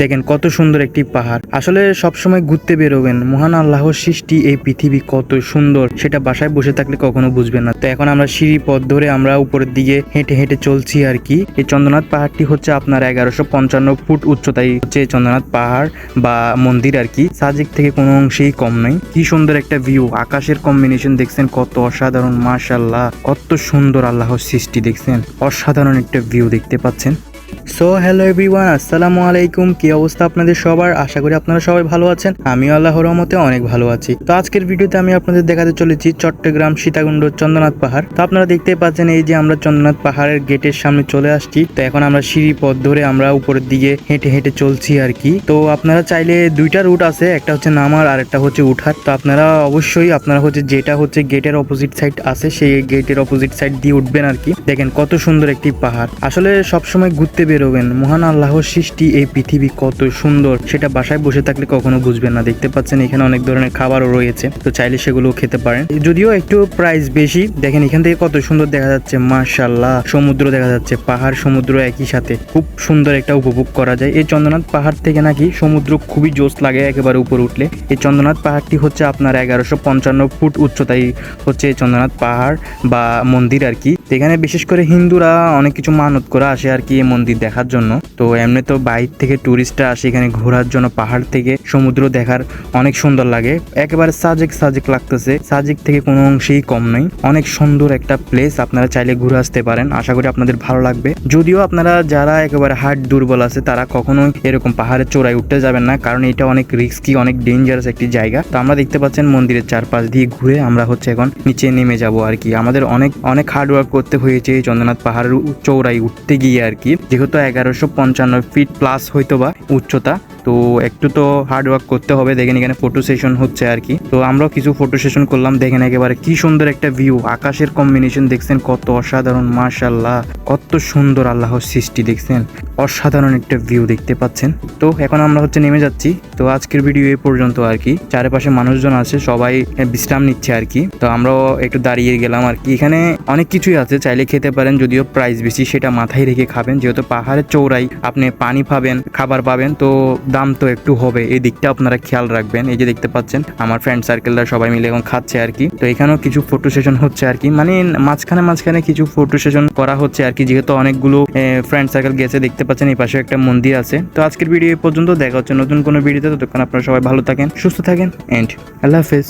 দেখেন কত সুন্দর একটি পাহাড়। আসলে সবসময় ঘুরতে বেরোবেন। মহান আল্লাহর সৃষ্টি এই পৃথিবী কত সুন্দর, সেটা বাসায় বসে থাকলে কখনো বুঝবেন না। তো এখন আমরা সিঁড়ি পথ ধরে আমরা উপরের দিকে হেঁটে হেঁটে চলছি আর কি। এই চন্দ্রনাথ পাহাড়টি হচ্ছে আপনার এগারোশো পঞ্চান্ন ফুট উচ্চতায় হচ্ছে চন্দ্রনাথ পাহাড় বা মন্দির আর কি। সাজেক থেকে কোনো অংশেই কম নয় কি সুন্দর একটা ভিউ আকাশের কম্বিনেশন দেখছেন কত অসাধারণ মাশাল্লাহ কত সুন্দর আল্লাহর সৃষ্টি দেখছেন। অসাধারণ একটা ভিউ দেখতে পাচ্ছেন। সো হ্যালো এভরিওয়ান আসসালামু আলাইকুম। কি অবস্থা আপনাদের সবার? আশা করি আপনারা সবাই ভালো আছেন। আমি আল্লাহর রহমতে অনেক ভালো আছি। তো আজকের ভিডিওতে আমি আপনাদের দেখাতে চলেছি চট্টগ্রাম সীতাকুণ্ড চন্দ্রনাথ পাহাড়। তো আপনারা দেখতে পাচ্ছেন এই যে আমরা চন্দ্রনাথ পাহাড়ের গেটের সামনে চলে আসছি। তো এখন আমরা সিঁড়ি পথ ধরে আমরা উপরের দিকে হেঁটে হেঁটে চলছি আর কি। তো আপনারা চাইলে দুইটা রুট আছে, একটা হচ্ছে নামার আর একটা হচ্ছে উঠার। তো আপনারা অবশ্যই, আপনারা হচ্ছে যেটা হচ্ছে গেটের অপোজিট সাইড আছে, সেই গেটের অপোজিট সাইড দিয়ে উঠবেন আর কি। দেখেন কত সুন্দর একটি পাহাড়। আসলে সবসময় ঘুরতে বেরোবেন মহান আল্লাহর সৃষ্টি এই পৃথিবী কত সুন্দর। সেটা বাসায় বসে থাকলে কখনো বুঝবেন না। দেখতে পাচ্ছেন এখানে অনেক ধরনের খাবারও রয়েছে। তো চাইলে সেগুলো খেতে পারেন। যদিও একটু প্রাইস বেশি, দেখেন এখান থেকে কত সুন্দর দেখা যাচ্ছে। মাশাল্লাহ সমুদ্র দেখা যাচ্ছে। পাহাড়, সমুদ্র একই সাথে। খুব সুন্দর একটা উপভোগ করা যায়। এই চন্দ্রনাথ পাহাড় থেকে নাকি সমুদ্র খুবই জোস লাগে একেবারে উপর উঠলে। এই চন্দ্রনাথ পাহাড়টি হচ্ছে আপনার এগারোশো পঞ্চান্ন ফুট উচ্চতায় হচ্ছে চন্দ্রনাথ পাহাড় বা মন্দির আর কি। এখানে বিশেষ করে হিন্দুরা অনেক কিছু মানত করে আসে আর কি এই মন্দির দেখার জন্য। তো এমনি তো বাইর থেকে টুরিস্টরা আসে এখানে ঘোরার জন্য পাহাড় থেকে। সমুদ্র দেখার অনেক সুন্দর লাগে। একেবারে সাজেক সাজেক লাগতেছে। সাজেক থেকে কোনো অংশেই কম নেই। অনেক সুন্দর একটা প্লেস আপনারা চাইলে ঘুরে আসতে পারেন। আশা করি আপনাদের ভালো লাগবে। যদিও আপনারা যারা একেবারে হার্ট দুর্বল আছে, তারা কখনোই এরকম পাহাড়ের চূড়ায় উঠতে যাবেন না। কারণ এটা অনেক রিস্কি অনেক ডেঞ্জারাস একটি জায়গা। তো আমরা দেখতে পাচ্ছেন মন্দিরের চারপাশ দিয়ে ঘুরে আমরা হচ্ছে এখন নিচে নেমে যাব আর কি। আমাদের অনেক অনেক হার্ড ওয়ার্ক করতে হয়েছে চন্দ্রনাথ পাহাড়ের চৌড়ায় উঠতে গিয়ে আর কি। যেহেতু এগারোশো পঞ্চান্ন ফিট প্লাস হইতো বা উচ্চতা। তো একটু তো হার্ড ওয়ার্ক করতে হবে, দেখেন এখানে ফটো সেশন হচ্ছে আর কি। তো আমরাও কিছু ফটো সেশন করলাম, দেখেন একেবারে কি সুন্দর একটা ভিউ আকাশের কম্বিনেশন দেখছেন, কত অসাধারণ মাশাল্লাহ কত সুন্দর আল্লাহর সৃষ্টি দেখছেন, অসাধারণ একটা ভিউ দেখতে পাচ্ছেন। তো এখন আমরা হচ্ছে নেমে যাচ্ছি, তো আজকের ভিডিও এই পর্যন্ত আর কি। চারপাশে মানুষজন আছে, সবাই বিশ্রাম নিচ্ছে আর কি। তো আমরাও একটু দাঁড়িয়ে গেলাম আর কি। এখানে অনেক কিছুই আছে, চাইলে খেতে পারেন, যদিও প্রাইস বেশি, সেটা মাথায় রেখে খাবেন। যেহেতু পাহাড়ের চৌড়াই আপনি পানি পাবেন, খাবার পাবেন, তো দাম তো একটু হবে। এই দিকটা আপনারা খেয়াল রাখবেন। এই যে দেখতে পাচ্ছেন, আমার ফ্রেন্ড সার্কেলরা সবাই মিলে এখন খাচ্ছে আর কি। তো এখানেও কিছু ফটো সেশন হচ্ছে আর কি। মানে মাঝখানে মাঝখানে কিছু ফটো সেশন করা হচ্ছে আর কি, যেহেতু অনেকগুলো ফ্রেন্ড সার্কেল গেছে। দেখতে পাচ্ছেন, এই পাশে একটা মন্দির আছে। তো আজকের ভিডিও পর্যন্ত। দেখা হচ্ছে নতুন কোনো ভিডিওতে ততক্ষণ আপনারা সবাই ভালো থাকেন, সুস্থ থাকেন এন্ড আল্লাহ হাফেজ।